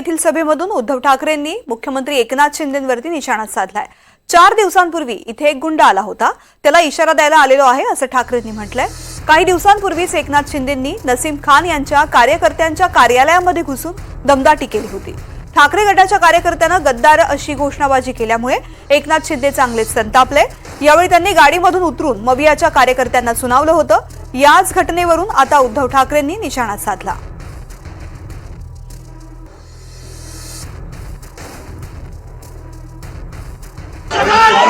येथील सभेमधून उद्धव ठाकरेंनी मुख्यमंत्री एकनाथ शिंदेवरती निशाणा साधलाय. चार दिवसांपूर्वी इथे एक गुंड आला होता. त्याला इशारा द्यायला आलेलो आहे असं ठाकरेंनी म्हटलंय. काही दिवसांपूर्वीच एकनाथ शिंदेंनी नसीम खान यांच्या कार्यकर्त्यांच्या कार्यालयामध्ये घुसून दमदाटी केली होती. ठाकरे गटाच्या कार्यकर्त्यांना गद्दार अशी घोषणाबाजी केल्यामुळे एकनाथ शिंदे चांगलेच संतापले. यावेळी त्यांनी गाडीमधून उतरून मवियाच्या कार्यकर्त्यांना सुनावलं होतं. याच घटनेवरून आता उद्धव ठाकरेंनी निशाणा साधला.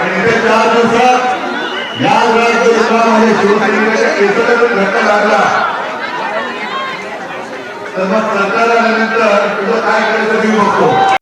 आणि चार दिवसात या राज्य शिवसैनिकाच्या केसाला जर धक्का लागला. तर मग सरकार आल्यानंतर तुझं काय करायचं मी बघतो.